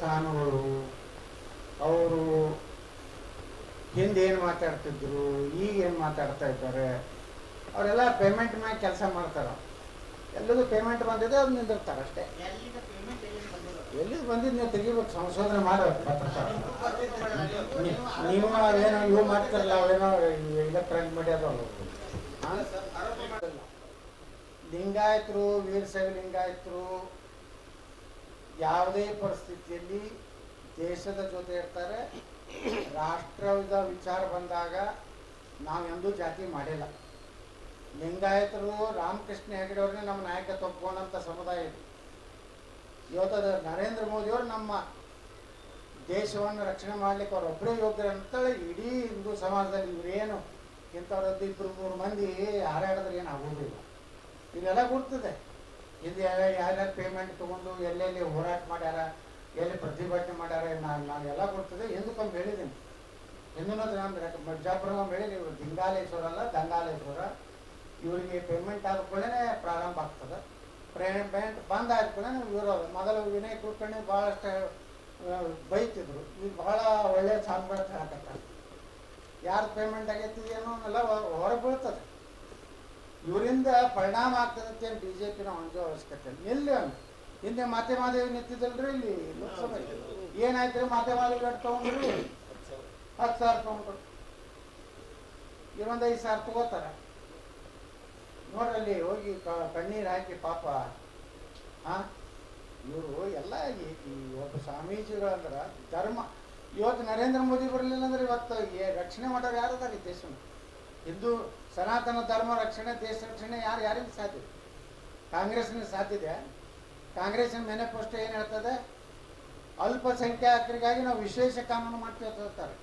ಸಾನುಗಳು ಅವರು ಹಿಂದೆ ಏನು ಮಾತಾಡ್ತಿದ್ರು ಈಗ ಏನು ಮಾತಾಡ್ತಾ ಇದ್ದಾರೆ, ಅವರೆಲ್ಲ ಪೇಮೆಂಟ್ ಮ್ಯಾಗ ಕೆಲಸ ಮಾಡ್ತಾರೆ. ಎಲ್ಲದೂ ಪೇಮೆಂಟ್ ಬಂದಿದೆ ಅದು ನಿಂದಿರ್ತಾರೆ ಅಷ್ಟೇ. ಎಲ್ಲಿದು ಬಂದಿದ್ದು ನೀವು ತೆಗಿಬೇಕು, ಸಂಶೋಧನೆ ಮಾಡೋ ನೀವು ಅವೇನೋ ಇವು ಮಾಡ್ತಿರಲ್ಲ ಅವೇನೋ ಎಲೆಕ್ಟ್ರಾನಿಕ್ ಮೀಡಿಯಾದವರು ಲಿಂಗಾಯತರು, ವೀರಶೈವ ಲಿಂಗಾಯತರು ಯಾವುದೇ ಪರಿಸ್ಥಿತಿಯಲ್ಲಿ ದೇಶದ ಜೊತೆ ಇರ್ತಾರೆ. ರಾಷ್ಟ್ರದ ವಿಚಾರ ಬಂದಾಗ ನಾವೆಂದೂ ಜಾತಿ ಮಾಡಿಲ್ಲ. ಲಿಂಗಾಯತರು ರಾಮಕೃಷ್ಣ ಹೆಗಡೆ ಅವ್ರನ್ನೇ ನಮ್ಮ ನಾಯಕ ಒಪ್ಕೊಂಡಂಥ ಸಮುದಾಯ ಇದು. ಇವತ್ತದ ನರೇಂದ್ರ ಮೋದಿಯವರು ನಮ್ಮ ದೇಶವನ್ನು ರಕ್ಷಣೆ ಮಾಡ್ಲಿಕ್ಕೆ ಅವರೊಬ್ಬರೇ ಯೋಗ್ಯರು ಅಂತೇಳಿ ಇಡೀ ಹಿಂದೂ ಸಮಾಜದಲ್ಲಿ ಇವರೇನು ಇಂಥವ್ರದ್ದು ಇಬ್ಬರು ಮೂರು ಮಂದಿ ಹಾರಾಡಿದ್ರೆ ಏನು ಆಗೋದಿಲ್ಲ. ಇದೆಲ್ಲ ಗುರ್ತದೆ. ಇದು ಯಾರ್ಯಾರು ಪೇಮೆಂಟ್ ತೊಗೊಂಡು ಎಲ್ಲೆಲ್ಲಿ ಹೋರಾಟ ಮಾಡ್ಯಾರ, ಎಲ್ಲಿ ಪ್ರತಿಭಟನೆ ಮಾಡ್ಯಾರ ನಾನು ನಾನು ಎಲ್ಲ ಎಂದಕ್ಕೆ ಒಂದು ಹೇಳಿದ್ದೀನಿ ಹಿಂದಿನ ನಾನು ಮಜ್ಜಾಪುರ ಹೇಳಿದೆ ಇವರು ದಿಂಗಾಲೇಶ್ವರ ಅಲ್ಲ ದಂಗಾಲೇಶ್ವರ. ಇವರಿಗೆ ಪೇಮೆಂಟ್ ಆದ ಕೂಡಲೇ ಪ್ರಾರಂಭ ಆಗ್ತದೆ. ಪೇಮೆಂಟ್ ಬಂದ್ ಆದ ಕೂಡಲೇ ಇವರು ಮೊದಲು ವಿನಯ್ ಕುಲಕರ್ಣಿ ಭಾಳಷ್ಟು ಬೈತಿದ್ರು. ಈಗ ಬಹಳ ಒಳ್ಳೆಯ ಸಾಂಪ್ರದಾಯ ಹಾಕತ್ತಾರೆ. ಯಾರು ಪೇಮೆಂಟ್ ಆಗೈತಿ ಏನೋ ಎಲ್ಲ ಹೊರಗೆ ಬೀಳ್ತದೆ ಇವರಿಂದ ಪರಿಣಾಮ ಆಗ್ತದಂತೆ ಬಿ ಜೆ ಪಿನ ಒಂದು ಅವಶ್ಯಕತೆ. ಎಲ್ಲಿ ಅಂತ ಹಿಂದೆ ಮಾತೆ ಮಾದೇವಿ ನಿಂತಿದ್ದಲ್ರಿ ಇಲ್ಲಿ ಲೋಕಸಭೆ. ಏನಾಯ್ತು ಮಾತೆ ಮಾದೇವಿ ರೇಟ್ ತಗೊಂಡ್ರು? ಹತ್ತು ಸಾವಿರ ತಗೊಂಡ್ರು. ಇವೊಂದು ಸಾವಿರ ತಗೋತಾರ. ನೋಡ್ರಲ್ಲಿ ಹೋಗಿ ಕಣ್ಣೀರು ಹಾಕಿ ಪಾಪ. ಹಾ ಇವರು ಎಲ್ಲ ಈ ಒಬ್ಬ ಸ್ವಾಮೀಜಿಗಳು ಅಂದ್ರೆ ಧರ್ಮ. ಇವತ್ತು ನರೇಂದ್ರ ಮೋದಿ ಬರಲಿಲ್ಲ ಅಂದ್ರೆ ಇವತ್ತು ರಕ್ಷಣೆ ಮಾಡೋರು ಯಾರು ಅದಾರ ಈ ದೇಶನ ಹಿಂದೂ ಸನಾತನ ಧರ್ಮ ರಕ್ಷಣೆ, ದೇಶ ರಕ್ಷಣೆ ಯಾರು ಯಾರಿಗೂ ಸಾಧ್ಯ ಕಾಂಗ್ರೆಸ್ನ ಸಾಧ್ಯತೆ ಕಾಂಗ್ರೆಸ್ನ ಮ್ಯಾನಿಫೆಸ್ಟೋ ಏನು ಹೇಳ್ತದೆ? ಅಲ್ಪಸಂಖ್ಯಾತರಿಗಾಗಿ ನಾವು ವಿಶೇಷ ಕಾನೂನು ಮಾಡ್ತೀವಿ ಅಂತ ಹೇಳ್ತಾರೆ.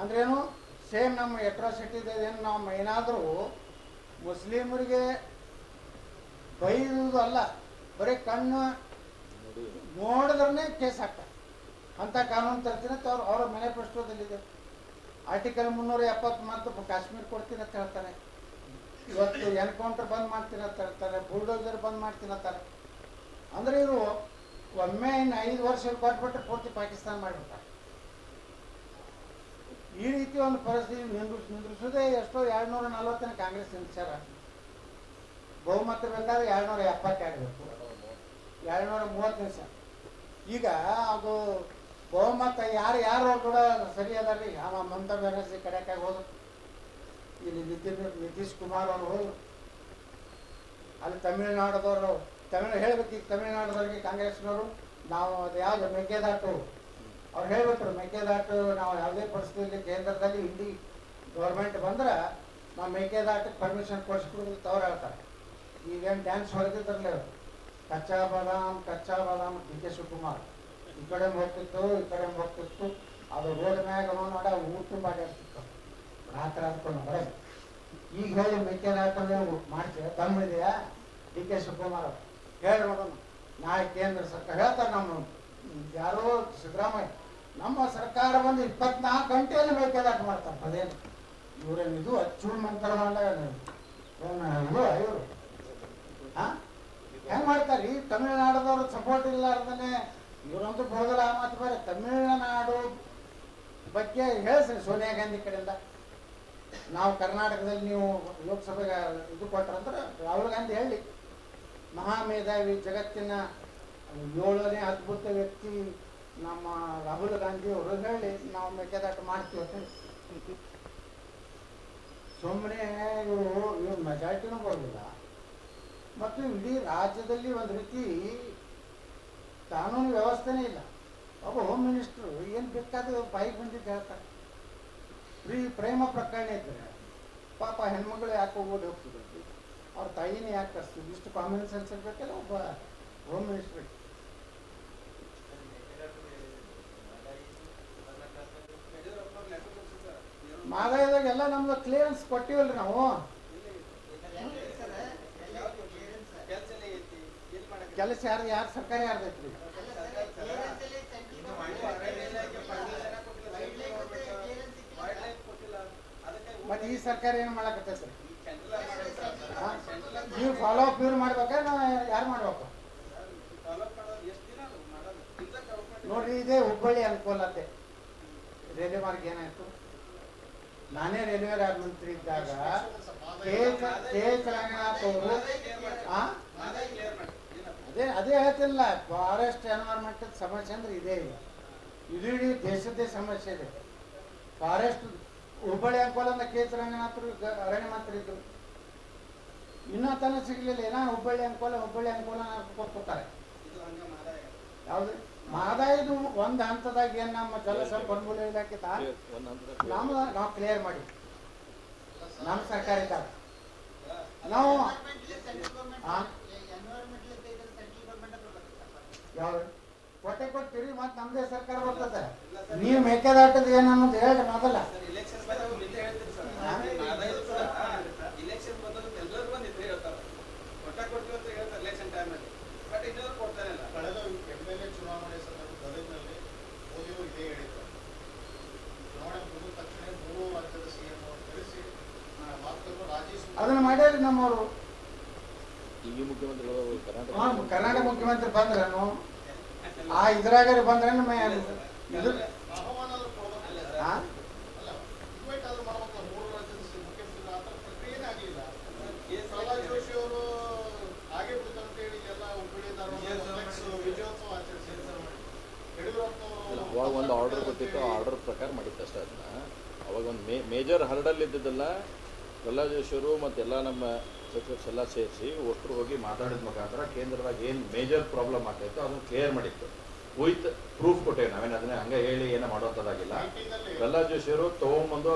ಅಂದ್ರೇನು? ಸೇಮ್ ನಮ್ಮ ಎಟ್ರಾಸಿಟಿ ಏನು ನಾವು ಏನಾದರೂ ಮುಸ್ಲಿಮರಿಗೆ ಬೈದು ಅಲ್ಲ, ಬರೀ ಕಣ್ಣು ನೋಡಿದ್ರೆ ಕೇಸ್ ಹಾಕ್ತಾರೆ ಅಂಥ ಕಾನೂನು ತರ್ತೀನಿ ಅಂತ ಅವ್ರು ಅವರ ಮ್ಯಾನಿಫೆಸ್ಟೋದಲ್ಲಿದೆ ಆರ್ಟಿಕಲ್ ಮುನ್ನೂರ ಎಪ್ಪತ್ತು ಮತ್ತು ಕಾಶ್ಮೀರ ಅಂತ ಹೇಳ್ತಾರೆ. ಇವತ್ತು ಎನ್ಕೌಂಟರ್ ಬಂದ್ ಮಾಡ್ತೀನಿ ಅಂತ ಹೇಳ್ತಾರೆ, ಬುಲ್ಡೋಸರ್ ಬಂದ್ ಮಾಡ್ತೀನಿ ಅಂತಾರೆ ಅಂದ್ರೆ ಇವರು ಒಮ್ಮೆ ಇನ್ನು ಐದು ವರ್ಷ ಕೊಟ್ಬಿಟ್ಟು ಪೂರ್ತಿ ಪಾಕಿಸ್ತಾನ ಮಾಡಿಬಿಡ್ತಾರೆ ಈ ರೀತಿ ಒಂದು ಪರಿಸ್ಥಿತಿ ನಿಂದ್ರಿಸ್ ನಿಂದ್ರಿಸೋದೇ ಎಷ್ಟೋ ಎರಡ್ನೂರ ನಲವತ್ತನೇ ಕಾಂಗ್ರೆಸ್ ನಿಲ್ಸ್ಯಾರ ಬಹುಮತ ಬೇಕಾದ್ರೆ ಎರಡ್ನೂರ ಎಪ್ಪತ್ತೆರಡು. ಬೇಕು ಎರಡ್ನೂರ ಮೂವತ್ತು ನಿಮಿಷ ಈಗ ಅದು ಬಹುಮತ ಯಾರು ಯಾರು ಕೂಡ ಸರಿ ಅದಾರ್ರಿ ಅವ ಮಮತಾ ಬ್ಯಾನರ್ಜಿ ಕಡೆಕಾಗಿ ಹೋದ್ರು. ಇಲ್ಲಿ ನಿತಿನ್ ನಿತೀಶ್ ಕುಮಾರ್ ಅವರು ಹೋದ್ರು. ಅಲ್ಲಿ ತಮಿಳುನಾಡದವರು, ತಮಿಳು ಹೇಳ್ಬೇಕು ಈಗ ತಮಿಳುನಾಡದವ್ರಿಗೆ ಕಾಂಗ್ರೆಸ್ನವರು, ನಾವು ಅದು ಯಾವ್ದು ಮೇಕೆದಾಟು. ಅವ್ರು ಹೇಳ್ಬಿಟ್ರು ಮೇಕೆದಾಟು ನಾವು ಯಾವುದೇ ಪರಿಸ್ಥಿತಿಯಲ್ಲಿ ಕೇಂದ್ರದಲ್ಲಿ ಇಂಡಿ ಗೌರ್ಮೆಂಟ್ ಬಂದ್ರೆ ನಾವು ಮೇಕೆದಾಟಕ್ಕೆ ಪರ್ಮಿಷನ್ ಕೊಡಿಸ್ಕೊಡೋದು ಅವ್ರು ಹೇಳ್ತಾರೆ ಈಗೇನು ಡ್ಯಾನ್ಸ್ ಹೊಡೆದಿದ್ರಲ್ಲ ಅವರು. ಕಚ್ಚಾ ಬಾದಾಮ್ ಕಚ್ಚಾ ಬಾದಾಮ್, ಡಿ ಕೆ ಶಿವಕುಮಾರ್. ಈ ಕಡೆ ಹೋಗ್ತಿತ್ತು ಈ ಕಡೆ ಹೋಗ್ತಿತ್ತು ಅದು ಹೋದ ಮ್ಯಾಗ ನೋಡ ಊಟ ಅಡ್ಯಾಡ್ತಿತ್ತು ರಾತ್ರಿ ಹಾಕೊಂಡು ಬರ ಈಗ ಹೇಳಿ ಮೇಕೆದಾಟ ಹಾಕೊಂಡು ಮಾಡ್ತೀವಿ ತಮ್ಮಿದೆಯಾ ಡಿ ಕೆ ಶಿವಕುಮಾರ್ ಅವರು. ಹೇಳಿ ನೋಡೋಣ ನಾಳೆ ಕೇಂದ್ರ ಸರ್ಕಾರ ಹೇಳ್ತಾರೆ ನಮ್ಮ ಯಾರೋ ಸಿದ್ದರಾಮಯ್ಯ, ನಮ್ಮ ಸರ್ಕಾರ ಬಂದು ಇಪ್ಪತ್ನಾಲ್ಕು ಗಂಟೆಯಲ್ಲಿ ಮೇಕೆದಾಟ ಮಾಡ್ತಾರೆ. ಅದೇನು? ಇವರೇನು ಇದು ಅಚ್ಚು ಮಂತ್ರ ಏನು? ಇದು ಇವರು? ಹಾ ಹೆಂಗ್ ಮಾಡ್ತಾರ್ರಿ ತಮಿಳುನಾಡದವ್ರು ಸಪೋರ್ಟ್ ಇಲ್ಲಾರ್ದನೆ ಇವರಂತೂ ಬರೋದಿಲ್ಲ ಆ ಮಾತು ಬೇರೆ, ತಮಿಳುನಾಡು ಬಗ್ಗೆ ಹೇಳ್ಸ್ರಿ ಸೋನಿಯಾ ಗಾಂಧಿ ಕಡೆಯಿಂದ ನಾವು ಕರ್ನಾಟಕದಲ್ಲಿ ನೀವು ಲೋಕಸಭೆಗೆ ಇದು ಕೊಟ್ರಂದ್ರೆ ರಾಹುಲ್ ಗಾಂಧಿ ಹೇಳಿ, ಮಹಾಮೇಧಾವಿ ಜಗತ್ತಿನ ಏಳನೇ ಅದ್ಭುತ ವ್ಯಕ್ತಿ ನಮ್ಮ ರಾಹುಲ್ ಗಾಂಧಿ ಅವರು ಹೇಳಿ, ನಾವು ಮೆಕ್ಕೆದಾಟ ಮಾಡ್ತೀವಿ ಅಂತ. ಸುಮ್ಮನೆ ಇವರು, ಇವ್ರು ಮೆಜಾರಿಟಿನೂ ಬರೋದಿಲ್ಲ ಮತ್ತು ಇಡೀ ರಾಜ್ಯದಲ್ಲಿ ಒಂದು ರೀತಿ ಕಾನೂನು ವ್ಯವಸ್ಥೆನೇ ಇಲ್ಲ. ಒಬ್ಬ ಹೋಮ್ ಮಿನಿಸ್ಟ್ರು ಏನು ಬೇಕಾದ್ರೆ ಬಾಯಿಗೆ ಬಂದಿದ್ದು ಹೇಳ್ತಾರೆ. ಪ್ರೀ ಪ್ರೇಮ ಪ್ರಕರಣ ಇದ್ರೆ ಪಾಪ ಹೆಣ್ಮಗಳು ಯಾಕೆ ಹೋಗೋದು ಹೋಗ್ತಿದ್ರು. ಅವ್ರ ತಾಯಿನೇ ಯಾಕೆ ಅಷ್ಟು ಇಷ್ಟು ಕಾಮನ್ ಸೆನ್ಸ್ ಇರಬೇಕಲ್ಲ ಒಬ್ಬ ಹೋಮ್ ಮಿನಿಸ್ಟ್ರಿಗೆ ಮಾದಾಯದಾಗ ಎಲ್ಲ ನಮ್ದು ಕ್ಲಿಯರೆನ್ಸ್ ಕೊಟ್ಟಿವಲ್ರಿ ನಾವು. ಕೆಲಸ ಯಾರು ಯಾರು ಸರ್ಕಾರ ಯಾರ್ದೈತ್ರಿ ಮತ್ತೆ ಈ ಸರ್ಕಾರ ಏನು ಮಾಡಕತ್ತೈತ್ರಿ? ನೀವು ಫಾಲೋ ಅಪ್ ಇವ್ರು ಮಾಡ್ಬೇಕಾ ನಾ ಯಾರು ಮಾಡ್ಬೇಕು? ನೋಡ್ರಿ ಇದೇ ಹುಬ್ಬಳ್ಳಿ ಅನುಕೂಲತೆ. ರೈಲ್ವೆ ಮಾರ್ಗ ಏನಾಯ್ತು? ನಾನೇ ರೈಲ್ವೆ ರಾಜ್ಯ ಮಂತ್ರಿ ಇದ್ದಾಗ ಕೆ ರಂಗನಾಥ್ ಅವರು ಆ? ಅದೇ ಅದೇ ಹೇಳ್ತಿಲ್ಲ ಫಾರೆಸ್ಟ್ ಎನ್ವೈರ್ಮೆಂಟ್ ಸಮಸ್ಯೆ ಅಂದ್ರೆ ಇದೇ ಇಲ್ಲ. ಇದು ಇಡೀ ದೇಶದ್ದೇ ಸಮಸ್ಯೆ ಇದೆ. ಫಾರೆಸ್ಟ್ ಹುಬ್ಬಳ್ಳಿ ಅನುಕೂಲ ಅಂದ್ರೆ ಕೆ ರಂಗನಾಥರು ಗ- ಅರಣ್ಯ ಮಂತ್ರಿ ಇದ್ರು. ಇನ್ನೂ ತನ ಸಿಗ್ಲಿಲ್ಲ. ಏನೋ ಹುಬ್ಬಳ್ಳಿ ಅಂಕೋಲ ಹುಬ್ಬಳ್ಳಿ ಅಂಕೋಲ ಕೊಟ್ಕೊತಾರೆ ಯಾವ್ದು? ಮಹದಾಯಿದು ಒಂದು ಹಂತದಾಗ ಏನು ನಮ್ಮ ಜಲಸಂಪನ್ಮೂಲ ಇಲಾಖೆ ತಾ? ನಮ್ ನಮ್ಮ ನಾವು ಕ್ಲಿಯರ್ ಮಾಡಿ. ನಮ್ಮ ಸರ್ಕಾರ ಇದ್ದಾಗ ನಾವು ಆ? ಯಾವ್ದು ಕೊಟ್ಟೆ ಕೊಟ್ಟಿರಿ ಮತ್ತೆ ನಮ್ದೇ ಸರ್ಕಾರ ಬರ್ತದೆ ನೀವು ಮೇಕೆದಾಟದ ಏನು ಅನ್ನೋದು ಹೇಳಿ ಮೊದಲ ಅದನ್ನ ಮಾಡ್ಯಾರಿ ನಮ್ಮವರು ಮುಖ್ಯಮಂತ್ರಿಗಳು ಕರ್ನಾಟಕ ಕರ್ನಾಟಕ ಮುಖ್ಯಮಂತ್ರಿ ಬಂದ್ರೇನು? ಆ ಇದ್ರಾಗ ಬಂದ್ರೇನು ಇದು ಅವಾಗ ಒಂದು ಆರ್ಡರ್ ಕೊಟ್ಟಿತ್ತು ಆರ್ಡರ್ ಪ್ರಕಾರ ಮಾಡಿತ್ತು ಅಷ್ಟೇ ಅದನ್ನ. ಅವಾಗ ಒಂದು ಮೇ ಮೇಜರ್ ಹರಡಲ್ಲಿ ಇದ್ದಿದ್ದಲ್ಲ ಪ್ರಹ್ಲಾದ್ ಜೋಶಿಯವರು ಮತ್ತು ಎಲ್ಲ ನಮ್ಮ ಸಚಿವರ್ಸ್ ಎಲ್ಲ ಸೇರಿಸಿ ಒಟ್ಟರು ಹೋಗಿ ಮಾತಾಡಿದ ಮುಖಾಂತರ ಕೇಂದ್ರದಾಗ ಏನು ಮೇಜರ್ ಪ್ರಾಬ್ಲಮ್ ಆಗ್ತಾಯಿತ್ತು ಅದನ್ನು ಕ್ಲಿಯರ್ ಮಾಡಿತ್ತು. ವಿತ್ ಪ್ರೂಫ್ ಕೊಟ್ಟೇವೆ ನಾವೇನು ಅದನ್ನ ಹಂಗೆ ಹೇಳಿ ಏನೋ ಮಾಡೋಂಥದ್ದಾಗಿಲ್ಲ. ಪ್ರಹ್ಲಾದ್ ಜೋಶಿಯವರು ತೊಗೊಂಬಂದು